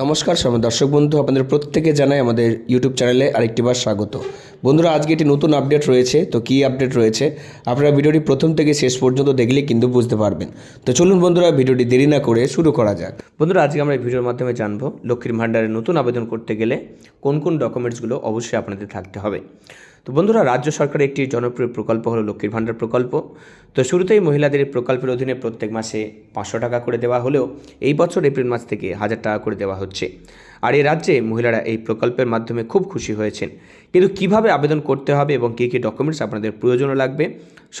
নমস্কার সব দর্শক বন্ধু, আপনাদের প্রত্যেকে জানাই আমাদের ইউটিউব চ্যানেলে আরেকটিবার স্বাগত। বন্ধুরা, আজকে একটি নতুন আপডেট রয়েছে। তো কী আপডেট রয়েছে? আপনারা ভিডিওটি প্রথম থেকে শেষ পর্যন্ত দেখলে কিন্তু বুঝতে পারবেন। তো চলুন বন্ধুরা, ভিডিওটি দেরি না করে শুরু করা যাক। বন্ধুরা, আজকে আমরা এই ভিডিওর মাধ্যমে জানব লক্ষ্মীর ভাণ্ডারে নতুন আবেদন করতে গেলে কোন কোন ডকুমেন্টসগুলো অবশ্যই আপনাদের থাকতে হবে। তো বন্ধুরা, রাজ্য সরকারের একটি জনপ্রিয় প্রকল্প হলো লক্ষ্মীর ভাণ্ডার প্রকল্প। তো শুরুতেই মহিলাদের এই প্রকল্পের অধীনে প্রত্যেক মাসে পাঁচশো টাকা করে দেওয়া হলেও এই বছর এপ্রিল মাস থেকে হাজার টাকা করে দেওয়া হচ্ছে। আর এই রাজ্যে মহিলারা এই প্রকল্পের মাধ্যমে খুব খুশি হয়েছেন। কিন্তু কীভাবে আবেদন করতে হবে এবং কী কী ডকুমেন্টস আপনাদের প্রয়োজনও লাগবে,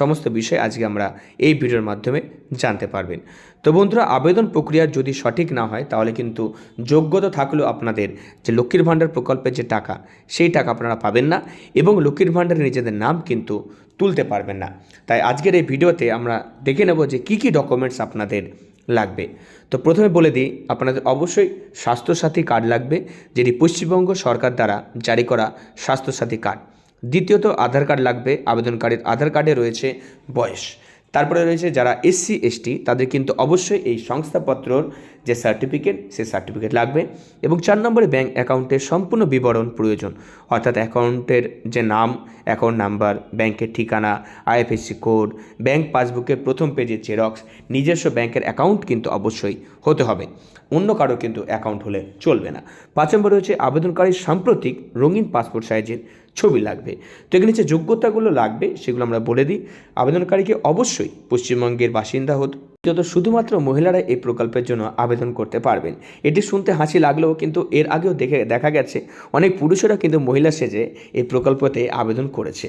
সমস্ত বিষয় আজকে আমরা এই ভিডিওর মাধ্যমে জানতে পারবেন। তো বন্ধুরা, আবেদন প্রক্রিয়া যদি সঠিক না হয়, তাহলে কিন্তু যোগ্যতা থাকলেও আপনাদের যে লক্ষ্মীর ভাণ্ডার প্রকল্পের যে টাকা, সেই টাকা আপনারা পাবেন না এবং লক্ষ্মীর ভাণ্ডারে নিজেদের নাম কিন্তু তুলতে পারবেন না। তাই আজকের এই ভিডিওতে আমরা দেখে নেব যে কী কী ডকুমেন্টস আপনাদের লাগবে। তো প্রথমে বলে দিই, আপনাদের অবশ্যই স্বাস্থ্যসাথী কার্ড লাগবে, যেটি পশ্চিমবঙ্গ সরকার দ্বারা জারি করা স্বাস্থ্যসাথী কার্ড। দ্বিতীয়ত, আধার কার্ড লাগবে, আবেদনকারীর আধার কার্ডে রয়েছে বয়স। তারপরে রয়েছে যারা এসসি, এসটি, তাদের কিন্তু অবশ্যই এই সংস্থাপত্রর যে সার্টিফিকেট সেই সার্টিফিকেট লাগবে এবং চার নম্বরে ব্যাঙ্ক অ্যাকাউন্টের সম্পূর্ণ বিবরণ প্রয়োজন। অর্থাৎ অ্যাকাউন্টের যে নাম অ্যাকাউন্ট নাম্বার ব্যাংকের ঠিকানা আইএফএসসি কোড ব্যাংক পাসবুকের প্রথম পেজের জেরক্স নিজস্ব ব্যাংকের অ্যাকাউন্ট কিন্তু অবশ্যই হতে হবে। অন্য কারও কিন্তু অ্যাকাউন্ট হলে চলবে না। পাঁচ নম্বরে রয়েছে আবেদনকারীর সাম্প্রতিক রঙিন পাসপোর্ট সাইজের ছবি লাগবে। তো এখানে যে যোগ্যতাগুলো লাগবে, সেগুলো আমরা বলে দিই। আবেদনকারীকে অবশ্যই পশ্চিমবঙ্গের বাসিন্দা হতে যত শুধুমাত্র মহিলারা এই প্রকল্পের জন্য আবেদন করতে পারবেন। এটি শুনতে হাসি লাগলেও কিন্তু এর আগেও দেখে, দেখা গেছে, অনেক পুরুষেরা কিন্তু মহিলা সেজে এই প্রকল্পতে আবেদন করেছে।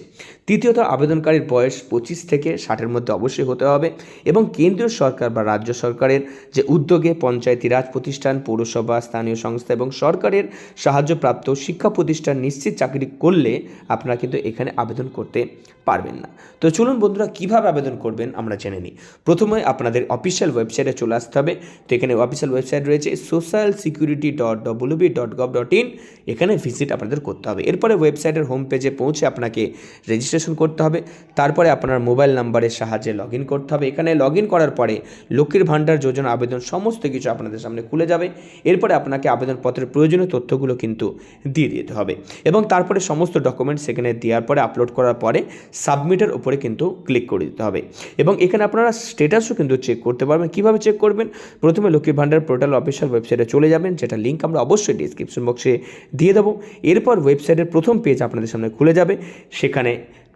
তৃতীয়ত, আবেদনকারীর বয়স পঁচিশ থেকে ষাটের মধ্যে অবশ্যই হতে হবে এবং কেন্দ্রীয় সরকার বা রাজ্য সরকারের যে উদ্যোগে পঞ্চায়েতি রাজ প্রতিষ্ঠান, পৌরসভা, স্থানীয় সংস্থা এবং সরকারের সাহায্যপ্রাপ্ত শিক্ষা প্রতিষ্ঠান নিশ্চিত চাকরি করলে আপনারা কিন্তু এখানে আবেদন করতে পারবেন না। তো চলুন বন্ধুরা, কীভাবে আবেদন করবেন আমরা জেনে নিই। প্রথমে আপনাদের অফিসিয়াল ওয়েবসাইটে চলে আসতে হবে। তো এখানে অফিসিয়াল ওয়েবসাইট রয়েছে social security dot WB dot gov dot in এখানে ভিজিট আপনাদের করতে হবে। এরপরে ওয়েবসাইটের হোম পেজে পৌঁছে আপনাকে রেজিস্ট্রেশন করতে হবে। তারপরে আপনার মোবাইল নাম্বারের সাহায্যে লগ ইন করতে হবে। এখানে লগ ইন করার পরে লক্ষ্মীর ভাণ্ডার, যোজনা আবেদন সমস্ত কিছু আপনাদের সামনে খুলে যাবে। এরপরে আপনাকে আবেদনপত্রের প্রয়োজনীয় তথ্যগুলো কিন্তু দিয়ে দিতে হবে। এবং তারপরে সমস্ত ডকুমেন্টস সেখানে দেওয়ার পরে আপলোড করার পরে সাবমিটের উপরে কিন্তু ক্লিক করে দিতে হবে। এবং এখানে আপনারা স্টেটাসও কিন্তু চেক করতে পারবেন। কীভাবে চেক করবেন? প্রথমে লক্ষ্মী ভাণ্ডার পোর্টাল অফিসিয়াল ওয়েবসাইটে চলে যাবেন, যেটা লিঙ্ক আমরা অবশ্যই ডিসক্রিপশন বক্সে দিয়ে দেবো। এরপর ওয়েবসাইটের প্রথম পেজ আপনাদের সামনে খুলে যাবে। সেখানে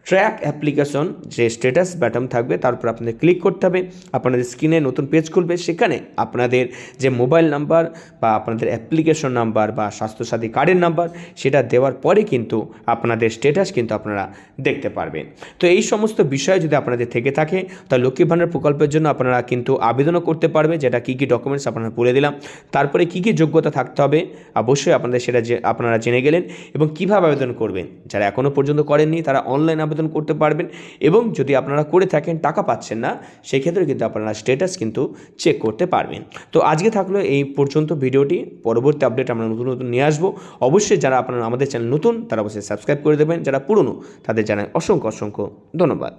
ট্র্যাক অ্যাপ্লিকেশন যে স্ট্যাটাস ব্যাটন থাকবে তারপর আপনাদের ক্লিক করতে হবে। আপনাদের স্ক্রিনে নতুন পেজ খুলবে, সেখানে আপনাদের যে মোবাইল নাম্বার বা আপনাদের অ্যাপ্লিকেশন নাম্বার বা স্বাস্থ্যসাথী কার্ডের নাম্বার সেটা দেওয়ার পরে কিন্তু আপনাদের স্ট্যাটাস কিন্তু আপনারা দেখতে পারবেন। তো এই সমস্ত বিষয় যদি আপনাদের থেকে থাকে তাহলে লক্ষ্মী ভাণ্ডার প্রকল্পের জন্য আপনারা কিন্তু আবেদনও করতে পারবে, যেটা কী কী ডকুমেন্টস আপনারা বলে দিলাম। তারপরে কী কী যোগ্যতা থাকতে হবে, অবশ্যই আপনাদের সেটা যে আপনারা জেনে গেলেন। এবং কীভাবে আবেদন করবেন, যারা এখনও পর্যন্ত করেননি, তারা অনলাইন আবেদন করতে পারবেন এবং যদি আপনারা করে থাকেন, টাকা পাচ্ছেন না, সেক্ষেত্রে কিন্তু আপনারা স্ট্যাটাস কিন্তু চেক করতে পারবেন। তো আজকে থাকল এই পর্যন্ত ভিডিওটি। পরবর্তী আপডেট আমরা নতুন নতুন নিয়ে আসব। অবশ্যই যারা আপনারা আমাদের চ্যানেল নতুন, তারা অবশ্যই সাবস্ক্রাইব করে দেবেন। যারা পুরনো, তাদের জানায় অসংখ্য অসংখ্য ধন্যবাদ।